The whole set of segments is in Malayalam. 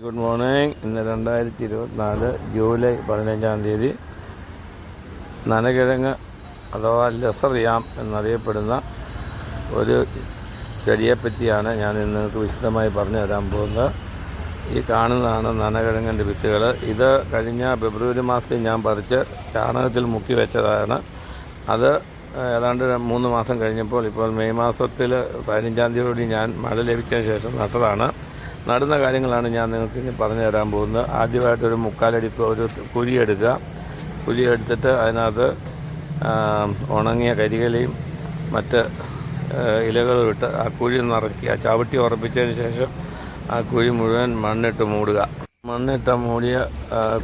ഗുഡ് മോർണിംഗ് ഇന്ന് രണ്ടായിരത്തി ഇരുപത്തിനാല് ജൂലൈ പതിനഞ്ചാം തീയതി നനകിഴങ്ങ് അഥവാ ലെസറിയാം എന്നറിയപ്പെടുന്ന ഒരു ചെടിയെപ്പറ്റിയാണ് ഞാൻ ഇന്ന് നിങ്ങൾക്ക് വിശദമായി പറഞ്ഞു തരാൻ പോകുന്നത്. ഈ കാണുന്നതാണ് നനകിഴങ്ങിന്റെ വിത്തുകൾ. ഇത് കഴിഞ്ഞ ഫെബ്രുവരി മാസത്തിൽ ഞാൻ പറിച്ച് ചാണകത്തിൽ മുക്കി വെച്ചതാണ്. അത് ഏതാണ്ട് മൂന്ന് മാസം കഴിഞ്ഞപ്പോൾ ഇപ്പോൾ മെയ് മാസത്തിൽ പതിനഞ്ചാം തീയതി ഞാൻ മഴ ലഭിച്ചതിന് ശേഷം നട്ടതാണ്. നടുന്ന കാര്യങ്ങളാണ് ഞാൻ നിങ്ങൾക്ക് ഇനി പറഞ്ഞു തരാൻ പോകുന്നത്. ആദ്യമായിട്ടൊരു മുക്കാലടി ഒരു കുഴിയെടുക്കുക എടുത്തിട്ട് അതിനകത്ത് ഉണങ്ങിയ കരികലയും മറ്റ് ഇലകളും ഇട്ട് ആ കുഴി നിറയ്ക്കുക ചവിട്ടി ഉറപ്പിച്ചതിന് ശേഷം ആ കുഴി മുഴുവൻ മണ്ണിട്ട് മൂടുക. മണ്ണിട്ട് മൂടിയ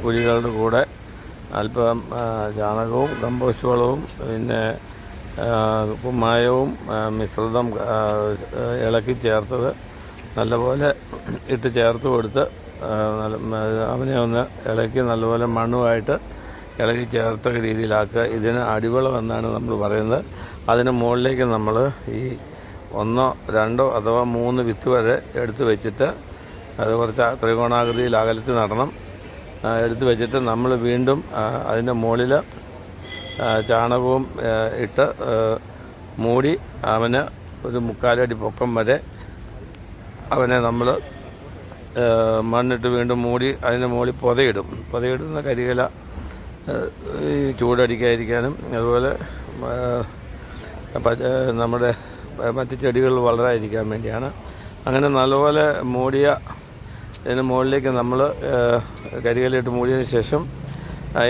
കുഴികളുടെ കൂടെ അല്പം ചാണകവും കമ്പോസ്റ്റ് വളവും പിന്നെ കുമ്മായവും മിശ്രിതം ഇളക്കി ചേർത്തത് നല്ലപോലെ ഇട്ട് ചേർത്ത് കൊടുത്ത് അവനെ ഒന്ന് ഇളക്കി നല്ലപോലെ മണ്ണുമായിട്ട് ഇളക്കി ചേർത്ത രീതിയിലാക്കുക. ഇതിന് അടിവളം എന്നാണ് നമ്മൾ പറയുന്നത്. അതിന് മുകളിലേക്ക് നമ്മൾ ഈ ഒന്നോ രണ്ടോ അഥവാ മൂന്ന് വിത്ത് വരെ എടുത്ത് വെച്ചിട്ട് അത് കുറച്ച് ത്രികോണാകൃതിയിൽ അകലത്തിൽ നടണം. എടുത്ത് വെച്ചിട്ട് നമ്മൾ വീണ്ടും അതിന്റെ മുകളിൽ ചാണകവും ഇട്ട് മൂടി അവന് ഒരു മുക്കാലടി പൊക്കം വരെ അവനെ നമ്മൾ മണ്ണിട്ട് വീണ്ടും മൂടി അതിന്റെ മുകളിൽ പൊതയിടും. പൊതയിടുന്ന കരികല ഈ ചൂടടിക്കാതിരിക്കാനും അതുപോലെ നമ്മുടെ മറ്റ് ചെടികൾ വളരാതിരിക്കാൻ വേണ്ടിയാണ്. അങ്ങനെ നല്ലപോലെ മൂടിയ ഇതിന് മുകളിലേക്ക് നമ്മൾ കരികലിട്ട് മൂടിയതിന് ശേഷം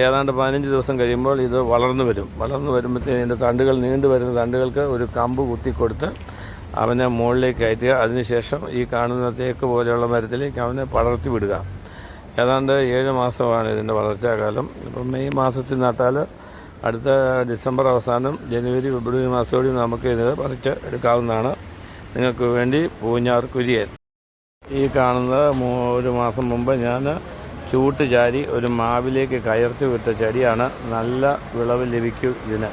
ഏതാണ്ട് പതിനഞ്ച് ദിവസം കഴിയുമ്പോൾ ഇത് വളർന്നു വരും. വളർന്നു വരുമ്പോഴത്തേന് ഇതിന്റെ തണ്ടുകൾ നീണ്ടു വരുന്ന തണ്ടുകൾക്ക് ഒരു കമ്പ് കുത്തി കൊടുത്ത് അവനെ മുകളിലേക്ക് കയറ്റുക. അതിനുശേഷം ഈ കാണുന്ന തേക്ക് പോലെയുള്ള മരത്തിലേക്ക് അവനെ പടർത്തി വിടുക. ഏതാണ്ട് ഏഴ് മാസമാണ് ഇതിന്റെ വളർച്ചാകാലം. ഇപ്പം മെയ് മാസത്തിൽ നട്ടാൽ അടുത്ത ഡിസംബർ അവസാനം ജനുവരി ഫെബ്രുവരി മാസത്തോടെ നമുക്ക് ഇത് പറിച്ച് എടുക്കാവുന്നതാണ്. നിങ്ങൾക്ക് വേണ്ടി പൂഞ്ഞാർ കുര്യൻ. ഈ കാണുന്ന ഒരു മാസം മുമ്പ് ഞാൻ ചൂട്ട് ചാരി ഒരു മാവിലേക്ക് കയർത്തി വിട്ട ചെടിയാണ്. നല്ല വിളവ് ലഭിക്കും ഇതിന്.